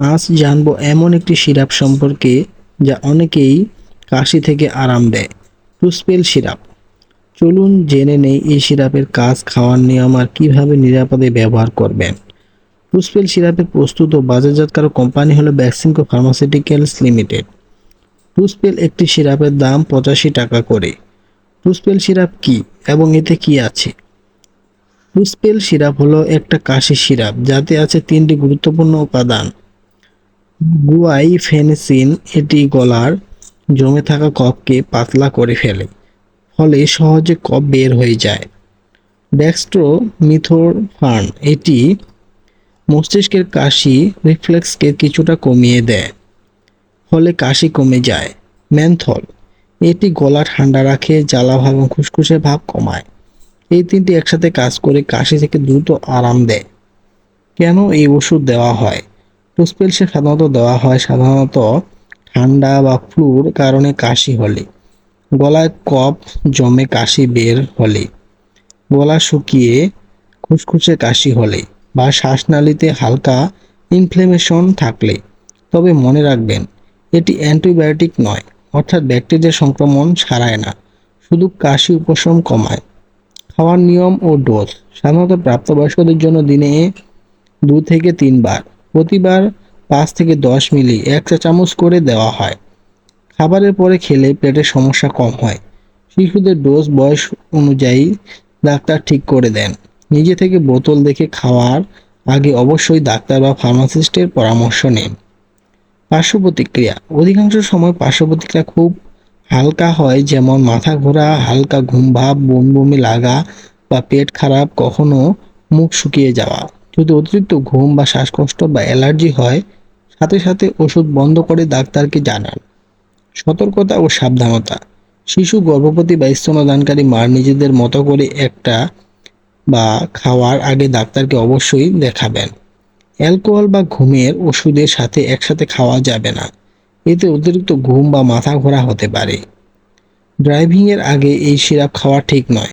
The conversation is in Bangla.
আজ জানব এমন একটি সিরাপ সম্পর্কে যা অনেকেই কাশি থেকে আরাম দেয়। টুসপেল সিরাপ। চলুন জেনে নেই এই সিরাপের কাজ খাওয়ার নিয়ম আর কীভাবে নিরাপদে ব্যবহার করবেন। টুসপেল সিরাপের প্রস্তুত ও বাজারজাতকারক কোম্পানি হলো ভ্যাকসিনকো ফার্মাসিউটিক্যালস লিমিটেড। টুসপেল একটি সিরাপের দাম পঁচাশি টাকা করে। টুসপেল সিরাপ কি এবং এতে কি আছে? টুসপেল সিরাপ হলো একটা কাশি সিরাপ, যাতে আছে তিনটি গুরুত্বপূর্ণ উপাদান। গুয়াইফেনসিন এটি গলার জমে থাকা কফকে পাতলা করে ফেলে, ফলে সহজে কফ বের হয়ে যায়। ডেক্সট্রো মিথোফান এটি মস্তিষ্কের কাশি রিফ্লেক্সকে কিছুটা কমিয়ে দেয়, ফলে কাশি কমে যায়। ম্যানথল এটি গলা ঠান্ডা রাখে, জ্বালা ভাব এবং খুসখুসে ভাব কমায়। এই তিনটি একসাথে কাজ করে কাশি থেকে দ্রুত আরাম দেয়। কেন এই ওষুধ দেওয়া হয়? টুসপেলসে সাধারণত দেওয়া হয় সাধারণত ঠান্ডা বা ফ্লুর কারণে কাশি হলে। গলায় কফ জমে কাশি বের হলে। গলা শুকিয়ে খুসখুসে কাশি হলে বা শ্বাসনালীতে হালকা ইনফ্লেমেশন থাকলে। তবে মনে রাখবেন, এটি অ্যান্টিবায়োটিক নয়, অর্থাৎ ব্যাকটেরিয়া সংক্রমণ সারায় না, শুধু কাশি উপশম কমায়। খাওয়ার নিয়ম ও ডোজ সাধারণত প্রাপ্তবয়স্কদের জন্য দিনে দু থেকে তিনবার। প্রতিবার পাঁচ থেকে দশ মিলি এক চা চামচ করে দেওয়া হয়। খাবারের পরে খেলে পেটের সমস্যা কম হয়। শিশুদের ডোজ বয়স অনুযায়ী ডাক্তার ঠিক করে দেন। নিজে থেকে বোতল দেখে খাওয়ার আগে অবশ্যই ডাক্তার বা ফার্মাসিস্টের পরামর্শ নিন। পার্শ্ব প্রতিক্রিয়া অধিকাংশ সময় পার্শ্ব প্রতিক্রিয়া খুব হালকা হয়, যেমন মাথা ঘোরা, হালকা ঘুম ভাব, বমি বমি লাগা বা পেট খারাপ, কখনো মুখ শুকিয়ে যাওয়া। যদি অতিরিক্ত ঘুম বা শ্বাসকষ্ট বা অ্যালার্জি হয়, সাথে সাথে ওষুধ বন্ধ করে ডাক্তারকে জানান। সতর্কতা ও সাবধানতা। শিশু, গর্ভবতী বা স্তনদানকারী মার নিজেদের মতো করে একটা বা খাওয়ার আগে ডাক্তারকে অবশ্যই দেখাবেন। অ্যালকোহল বা ঘুমের ওষুধের সাথে একসাথে খাওয়া যাবে না। এতে অতিরিক্ত ঘুম বা মাথা ঘোরা হতে পারে। ড্রাইভিংয়ের আগে এই সিরাপ খাওয়া ঠিক নয়।